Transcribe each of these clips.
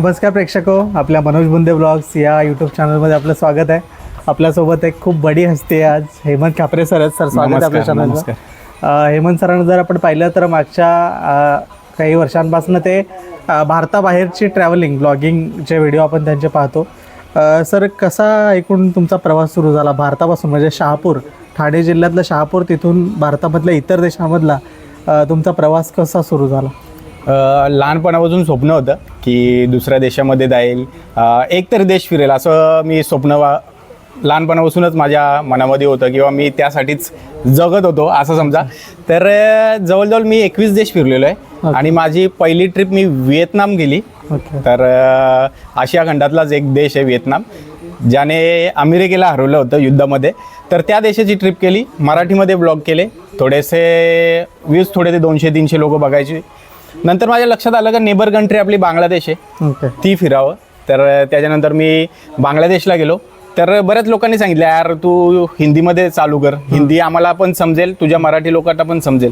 नमस्कार प्रेक्षको आपल्या मनोज बुंदे ब्लॉग्स या यूट्यूब चॅनलमध्ये आपलं स्वागत आहे. आपल्यासोबत एक खूप बडी हस्ती आहे आज हेमंत खापरे सर आहेत. सर स्वागत आहे आपल्या चॅनलवर हेमंत सरांना जर आपण पाहिलं तर मागच्या काही वर्षांपासून ते भारताबाहेरची ट्रॅव्हलिंग ब्लॉगिंगचे व्हिडिओ आपण त्यांचे पाहतो. सर कसा एकूण तुमचा प्रवास सुरू झाला भारतापासून? म्हणजे शहापूर ठाणे जिल्ह्यातलं शहापूर तिथून भारतामधल्या इतर देशामधला तुमचा प्रवास कसा सुरू झाला? लहानपणापासून स्वप्न होतं. की दुसऱ्या देशामध्ये जाईल. एक तर देश फिरेल. असं मी स्वप्न वा लहानपणापासूनच माझ्या मनामध्ये होतं किंवा मी त्यासाठीच जगत होतो असं समजा. तर जवळजवळ मी एकवीस देश फिरलेलो आहे. आणि माझी पहिली ट्रिप मी व्हिएतनाम गेली. तर आशिया खंडातलाच एक देश आहे व्हिएतनाम ज्याने अमेरिकेला हरवलं होतं युद्धामध्ये. तर त्या देशाची ट्रिप केली. मराठीमध्ये ब्लॉग केले. थोडेसे व्ह्यूज थोडे ते दोनशे तीनशे लोक बघायचे. नंतर माझ्या लक्षात आलं का नेबर कंट्री आपली बांगलादेश आहे. ओके. ती फिरावं. तर त्याच्यानंतर मी बांगलादेशला गेलो. तर बऱ्याच लोकांनी सांगितलं यार तू हिंदीमध्ये चालू कर. हिंदी आम्हाला पण समजेल तुझ्या मराठी लोकांना पण समजेल.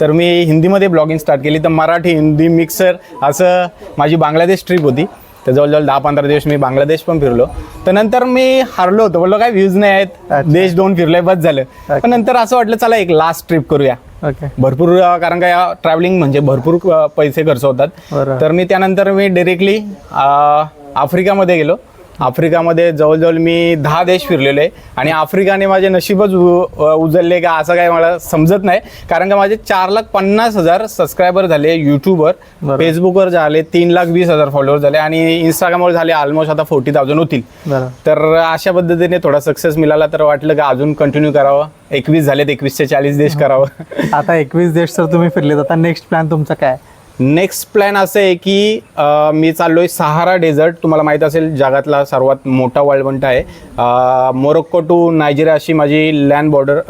तर मी हिंदीमध्ये ब्लॉगिंग स्टार्ट केली. तर मराठी हिंदी मिक्सर असं माझी बांगलादेश ट्रिप होती. तर जवळजवळ दहा पंधरा दिवस मी बांगलादेश पण फिरलो. तर नंतर मी हारलो होतो. बोललो काय व्ह्यूज नाही आहेत. देश दोन फिरले बस झालं. पण नंतर असं वाटलं चला एक लास्ट ट्रिप करूया. ओके भरपूर कारण का ट्रॅव्हलिंग म्हणजे भरपूर पैसे खर्च होतात. तर मी त्यानंतर मी डिरेक्टली आफ्रिकामध्ये गेलो. आफ्रिकामध्ये जवळजवळ मी दहा देश फिरलेलो आहे. आणि आफ्रिकाने माझे नशीबच उ- अ, उजळले का असं काय मला समजत नाही. कारण का माझे चार लाख पन्नास हजार सबस्क्रायबर झाले यूट्यूबवर. फेसबुकवर झाले तीन लाख वीस हजार फॉलोअर झाले आणि इंस्टाग्रामवर झाले ऑलमोस्ट आता फोर्टी थाउजंड होतील. तर अशा पद्धतीने थोडा सक्सेस मिळाला तर वाटलं का अजून कंटिन्यू करावं? एकवीस झालेत एकवीसचे चाळीस देश करावं. आता एकवीस देश तर तुम्ही फिरलेत. आता नेक्स्ट प्लॅन तुमचा काय? नेक्स्ट प्लॅन असं आहे की अं, मी चाललोय सहारा डेझर्ट तुम्हाला माहीत असेल जगातला सर्वात मोठा वाळवंट आहे. अं, मोरोक्को टू नायजेरिया अशी माझी लँड बॉर्डर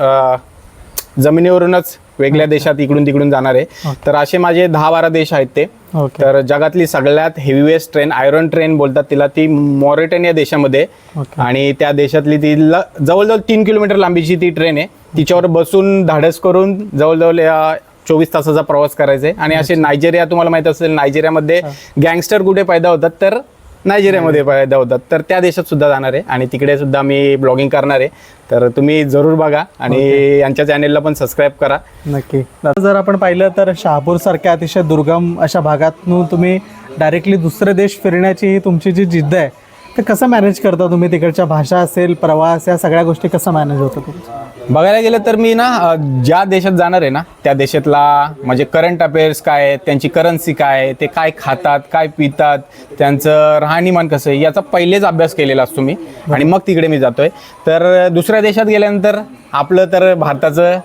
जमिनीवरूनच वेगळ्या देशात इकडून तिकडून जाणार आहे. तर असे माझे दहा बारा देश आहेत ते. ओके. तर जगातली सगळ्यात हेवीवेस्ट ट्रेन आयरन ट्रेन बोलतात तिला ती मॉरिटेनिया देशामध्ये. आहे. ओके. आणि त्या देशातली ती जवळजवळ तीन किलोमीटर लांबीची ती ट्रेन आहे. तिच्यावर बसून धाडस करून जवळजवळ अ, चोवीस तासाचा प्रवास करायचा आहे. आणि असे नायजेरिया तुम्हाला माहीत असेल नायजेरियामध्ये गँगस्टर कुठे पैदा होतात तर नायजेरियामध्ये पैदा होतात. तर त्या देशात सुद्धा जाणार आहे. आणि तिकडे सुद्धा मी ब्लॉगिंग करणार आहे. तर तुम्ही जरूर बघा. आणि यांच्या चॅनेलला पण सबस्क्राईब करा. नक्की. जर आपण पाहिलं तर शहापूर सारख्या अतिशय दुर्गम अशा भागातून तुम्ही डायरेक्टली दुसरे देश फिरण्याची ही तुमची जी जिद्द आहे तर कसं मॅनेज करता तुम्ही? तिकडच्या भाषा असेल प्रवास या सगळ्या गोष्टी कसं मॅनेज होतं तुमचं? बघायला गेलं तर मी ना अ, ज्या देशात जाणार आहे ना त्या देशातला म्हणजे करंट अफेअर्स काय आहेत त्यांची करन्सी काय आहे ते काय खातात काय पितात त्यांचं राहणीमान कसं आहे याचा पहिलेच अभ्यास केलेला असतो मी. आणि मग तिकडे मी जातोय. तर दुसऱ्या देशात गेल्यानंतर आपलं तर भारताचं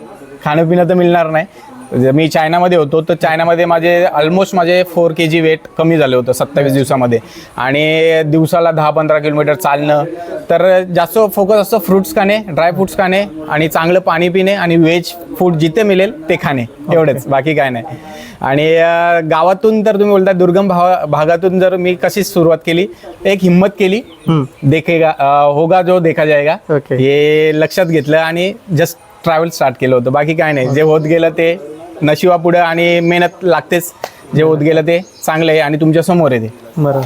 खाणं पिणं तर मिळणार नाही. मी चायनामध्ये होतो तर चायनामध्ये माझे ऑलमोस्ट माझे फोर के जी वेट कमी झालं होतं सत्तावीस दिवसामध्ये. आणि दिवसाला दहा पंधरा किलोमीटर चालणं. तर जास्त फोकस असतो फ्रुट्स खाणे ड्राय फ्रुट्स खाणे आणि चांगलं पाणी पिणे आणि व्हेज फूड जिथे मिळेल ते खाणे. एवढंच बाकी काय नाही. आणि गावातून तर तुम्ही बोलता दुर्गम भावा भागातून जर मी कशी सुरुवात केली एक हिंमत केली देखेगा होगा जो देखा जाएगा. हे लक्षात घेतलं आणि जस्ट ट्रॅव्हल स्टार्ट केलं होतं. बाकी काय नाही. जे होत गेलं ते नशिबा पुढं आणि मेहनत लागतेच. जे होत गेलं ते चांगलं आहे आणि तुमच्यासमोर आहे ते. बरं.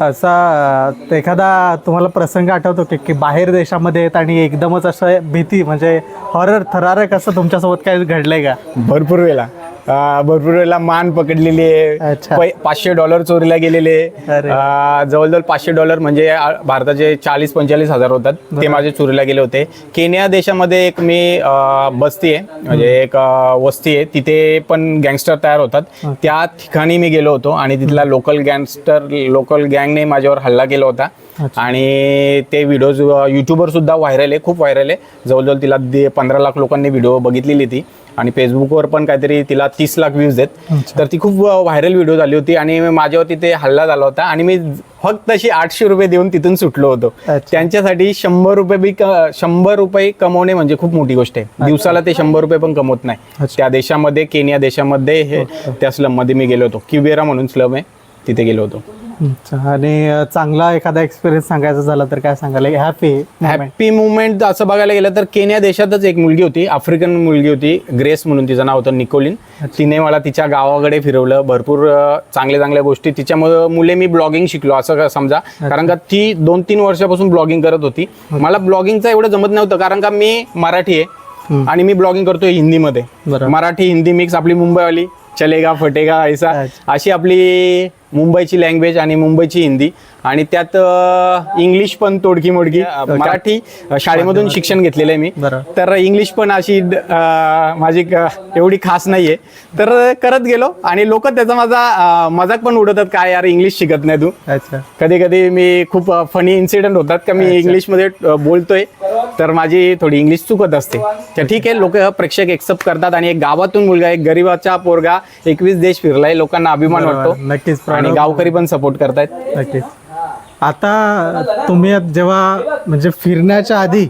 असा एखादा तुम्हाला प्रसंग आठवतो की की बाहेर देशामध्ये आहेत आणि एकदमच असं भीती म्हणजे हॉरर थरारक असं तुमच्यासोबत काय घडलंय का? भरपूर वेळेला अं, भरपूर वेळेला मान पकडलेली आहे. अच्छा. पै- पाचशे डॉलर चोरीला गेलेले अरे. अं, जवळजवळ पाचशे डॉलर म्हणजे आ- भारताचे चाळीस पंचेचाळीस हजार होतात. ते माझे चोरीला गेले होते. केनिया देशामध्ये एक मी अं, बस्ती आहे. म्हणजे एक अं, वस्ती आहे. तिथे पण गँगस्टर तयार होतात. त्या ठिकाणी मी गेलो होतो आणि तिथला लोकल गँगस्टर लोकल गँगने माझ्यावर हल्ला केला होता. आणि ते व्हिडिओज यूट्यूबवर सुद्धा व्हायरल आहे. खूप व्हायरल आहे. जवळजवळ तिला दे पंधरा लाख लोकांनी व्हिडिओ बघितलेली ती. आणि फेसबुकवर पण काहीतरी तिला तीस लाख व्ह्यूज आहेत. तर ती खूप व्हायरल व्हिडिओ झाली होती आणि माझ्यावर तिथे हल्ला झाला होता आणि मी फक्त अशी आठशे रुपये देऊन तिथून सुटलो होतो. त्यांच्यासाठी शंभर रुपये बी शंभर रुपये कमवणे म्हणजे खूप मोठी गोष्ट आहे. दिवसाला ते शंभर रुपये पण कमवत नाही. त्या देशामध्ये केनिया देशामध्ये हे त्या स्लममध्ये मी गेलो होतो. किबेरा म्हणून स्लम आहे. तिथे गेलो होतो. अच्छा. आणि अ, चांगला एखादा एक्सपिरियन्स सांगायचा झाला तर काय सांगाल? हॅपी हॅपी मुवमेंट असं बघायला गेलं तर केनिया देशातच एक मुलगी होती आफ्रिकन मुलगी होती ग्रेस म्हणून तिचं नाव होतं निकोलिन. तिने मला तिच्या गावाकडे फिरवलं. भरपूर अं, चांगल्या चांगल्या गोष्टी. तिच्यामुळे मुले मी ब्लॉगिंग शिकलो असं का समजा. कारण का ती दोन तीन वर्षापासून ब्लॉगिंग करत होती. मला ब्लॉगिंगचं एवढं जमत नव्हतं कारण का मी मराठी आहे. आणि मी ब्लॉगिंग करतोय हिंदीमध्ये. मराठी हिंदी मिक्स आपली मुंबईवाली. चलेगा फटेगा ऐसा. अशी आपली मुंबईची लँग्वेज आणि मुंबईची हिंदी. आणि त्यात इंग्लिश पण तोडकी मोडकी. मराठी शाळेमधून शिक्षण घेतलेलं आहे मी. तर इंग्लिश पण अशी माझी एवढी खास नाहीये. तर करत गेलो. आणि लोक त्याचा माझा मजाक पण उडवतात काय यार इंग्लिश शिकत नाही तू? कधी कधी मी खूप फनी इन्सिडेंट होतात का मी इंग्लिशमध्ये अ, बोलतोय. तर माझी थोडी इंग्लिश चुकत असते. तर ठीक आहे लोक प्रेक्षक एक्सेप्ट करतात आणि एक गावातून मुलगा एक गरीबाचा पोरगा एकवीस देश फिरलाय लोकांना अभिमान. वाटतो. नक्कीच आणि गावकरी पण सपोर्ट करतायत. नक्कीच. आता तुम्ही जेव्हा म्हणजे फिरण्याच्या आधी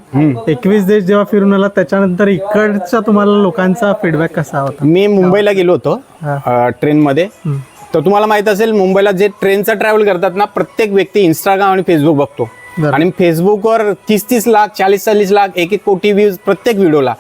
एकवीस देश जेव्हा फिरून आला त्याच्यानंतर इकडच्या तुम्हाला लोकांचा फीडबॅक कसा होता? मी मुंबईला गेलो होतो. ट्रेनमध्ये. तर तुम्हाला माहीत असेल मुंबईला जे ट्रेनचा ट्रॅव्हल करतात ना प्रत्येक व्यक्ती इंस्टाग्राम आणि फेसबुक बघतो. आणि फेसबुकवर तीस तीस लाख चाळीस चाळीस लाख एक एक कोटी व्ह्यूज प्रत्येक व्हिडिओला.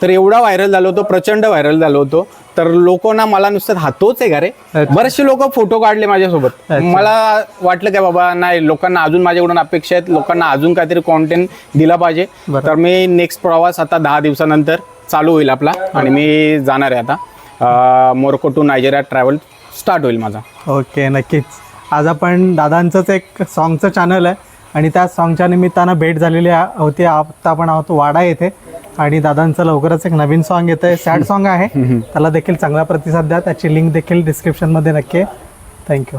तर एवढा व्हायरल झालो होतो प्रचंड व्हायरल झालो होतो. तर लोक ना मला नुसतं हा तोच आहे का रे. बरेचसे लोक फोटो काढले माझ्यासोबत. मला वाटलं काय बाबा नाही लोकांना अजून माझ्याकडून अपेक्षा आहेत लोकांना अजून काहीतरी कॉन्टेंट दिला पाहिजे. तर मी नेक्स्ट प्रवास आता दहा दिवसानंतर चालू होईल आपला आणि मी जाणार आहे आता. Morocco to Nigeria travel start होईल माझा. ओके नक्कीच. आज आपण दादांचंच एक सॉन्गचं चॅनल आहे. आणि त्या सॉन्गच्या निमित्तानं भेट झालेली होती. आता आपण आहोत वाडा येथे. आणि दादांचं लवकरच एक नवीन सॉन्ग येतं आहे. सॅड सॉन्ग आहे त्याला देखील चांगला प्रतिसाद द्या. त्याची लिंक देखील डिस्क्रिप्शनमध्ये नक्की थँक्यू